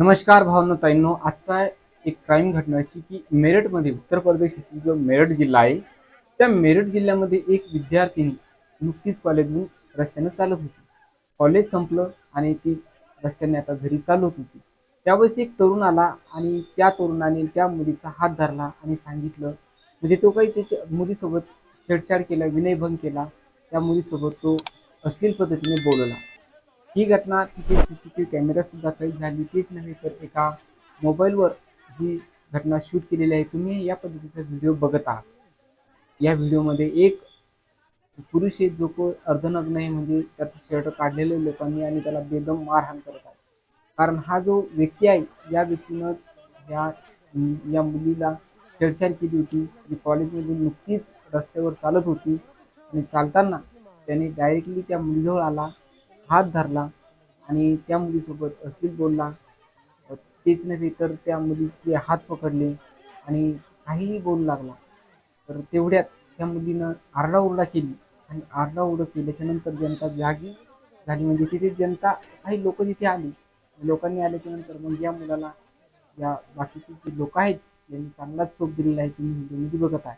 नमस्कार भावना ताईंनो आजचा एक क्राईम घटना अशी की मेरठमध्ये उत्तर प्रदेश येथील जो मेरठ जिल्हा आहे त्या मेरठ जिल्ह्यामध्ये एक विद्यार्थिनी नुकतीच कॉलेजमधून रस्त्यानं चालत होती. कॉलेज संपलं आणि ती रस्त्याने आता घरी चालत होती. त्यावेळेस एक तरुण आला आणि त्या तरुणाने त्या मुलीचा हात धरला आणि सांगितलं म्हणजे तो काही त्याच्या मुलीसोबत छेडछाड केला विनयभंग केला. त्या मुलीसोबत तो अश्लील पद्धतीने बोलला. ही घटना तिथे C C T V camera सुद्धा कैद झाली. तेच नव्हे तर एका मोबाईलवर ही घटना शूट केलेली आहे. तुम्ही या पद्धतीचा व्हिडिओ बघत आहात. या व्हिडिओमध्ये एक पुरुष आहे जो को अर्धनग्न आहे म्हणजे त्याचं शर्ट काढलेले लोकांनी आणि त्याला बेदम मारहाण करत आहे. कारण हा जो व्यक्ती आहे या व्यक्तीनंच या या मुलीला छेडछाड केली होती आणि कॉलेजमधून नुकतीच रस्त्यावर चालत होती आणि चालताना त्याने डायरेक्टली त्या मुलीजवळ आला हात धरला आणि त्या मुलीसोबत अश्लील बोलला. तेच नव्हे तर त्या मुलीचे हात पकडले आणि काहीही बोलू लागला. तर तेवढ्यात त्या मुलीनं आरडाओरडा केली आणि आरडाओरडा केल्याच्यानंतर जनता जागी झाली. म्हणजे तिथे जनता काही लोक तिथे आली. लोकांनी आल्याच्यानंतर मग या मुलाला या बाकीचे जे लोक आहेत यांनी चांगलाच चोप दिलेला आहे तुम्ही व्हिडिओमध्ये बघत आहे.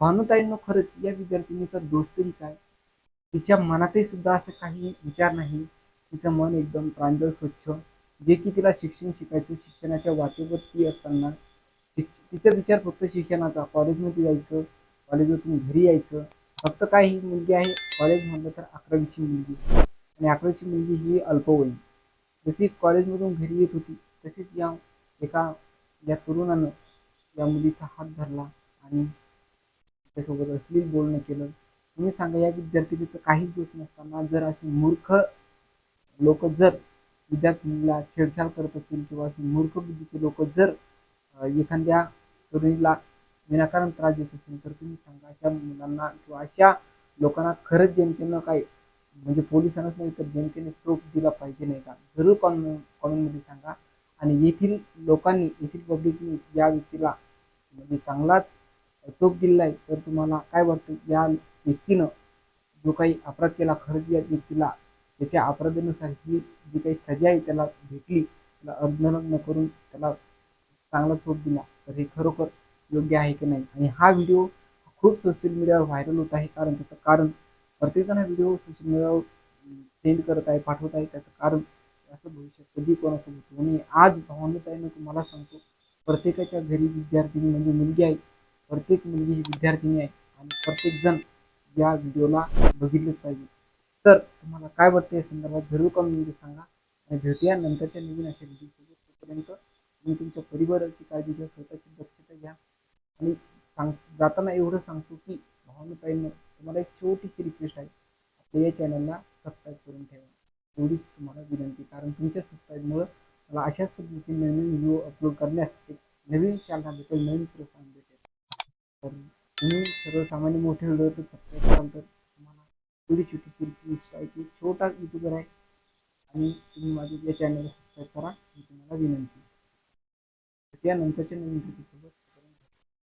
भानुताईंनो खरंच या विद्यार्थिनीचा दोष तरी काय? तिच्या मनातही सुद्धा असं काही विचार नाही. तिचं मन एकदम प्रांजळ स्वच्छ. जे की तिला शिक्षण शिकायचं शिक्षणाच्या वाटेवर ती असताना शिक्ष तिचा विचार फक्त शिक्षणाचा. कॉलेजमध्ये जायचं कॉलेजमधून घरी यायचं. फक्त काय ही मुलगी आहे कॉलेज म्हणलं तर अकरावीची मुलगी. आणि अकरावीची मुलगी ही अल्पवयीन. जशी कॉलेजमधून घरी येत होती तसेच या एका या तरुणानं या मुलीचा हात धरला आणि त्यासोबत असलीच बोलणं केलं. तुम्ही सांगा या विद्यार्थिनीचं काहीच दोष नसताना जर असे मूर्ख लोक जर विद्यार्थिनीला छेडछाड करत असेल किंवा असे मूर्ख बुद्धीचे लोक जर एखाद्या तरुणीला विनाकारण त्रास देत असेल तर तुम्ही सांगा अशा मुलांना किंवा अशा लोकांना खरंच जनतेनं काय म्हणजे पोलिसांनाच नाही तर जनतेने चोप दिला पाहिजे नाही का? जरूर कॉमेंट कॉमेंटमध्ये सांगा. आणि येथील लोकांनी येथील पब्लिकने या व्यक्तीला म्हणजे चांगलाच चोप दिलेला आहे तर तुम्हाला काय वाटतं? या व्यक्तीनं जो काही अपराध केला खरंच या व्यक्तीला त्याच्या अपराधानुसार ही जी काही सजा आहे त्याला भेटली त्याला अर्धनग्न करून त्याला चांगला चोप दिला तर हे खरोखर योग्य आहे की नाही? आणि हा व्हिडिओ खूप सोशल मीडियावर व्हायरल होत आहे कारण त्याचं कारण प्रत्येकजण हा व्हिडिओ सोशल मीडियावर सेंड करत आहे पाठवत आहे त्याचं कारण असं भविष्यात कधी कोणासोबत होतं आणि आज भावनताईनं तुम्हाला सांगतो प्रत्येकाच्या घरी विद्यार्थिनी म्हणजे मुलगी आहे प्रत्येक मुलगी ही विद्यार्थिनी आहे. आणि प्रत्येकजण या व्हिडिओला बघितलेच पाहिजे. तर तुम्हाला काय वाटतं या संदर्भात जरूर कमेंटमध्ये सांगा. आणि भेटूया नंतरच्या नवीन अशा व्हिडिओसोबत तोपर्यंत तुम्ही तुमच्या परिवाराची काळजी घ्या स्वतःची दक्षता घ्या. आणि सांग जाताना एवढं सांगतो की भावनताईंनो तुम्हाला एक छोटीशी रिक्वेस्ट आहे. आपल्या या चॅनलला सबस्क्राईब करून ठेवा. एवढीच तुम्हाला विनंती. कारण तुमच्या सबस्क्राईबमुळं मला अशाच पद्धतीचे नवीन व्हिडिओ अपलोड करण्यास एक नवीन चालना भेटेल नवीन प्रोत्साहन भेटेल. तर तुम्ही सर्वसामान्य मोठे व्हिडिओ तर सबस्क्राईब कराल तर तुम्हाला थोडी छोटीशी रिक्वेस्ट आहे. की छोटा युट्यूबर आहे. आणि तुम्ही माझ्या या चॅनलला सबस्क्राईब करा. ही तुम्हाला विनंती त्यानंतरच्या नवीन व्हिडिओसोबत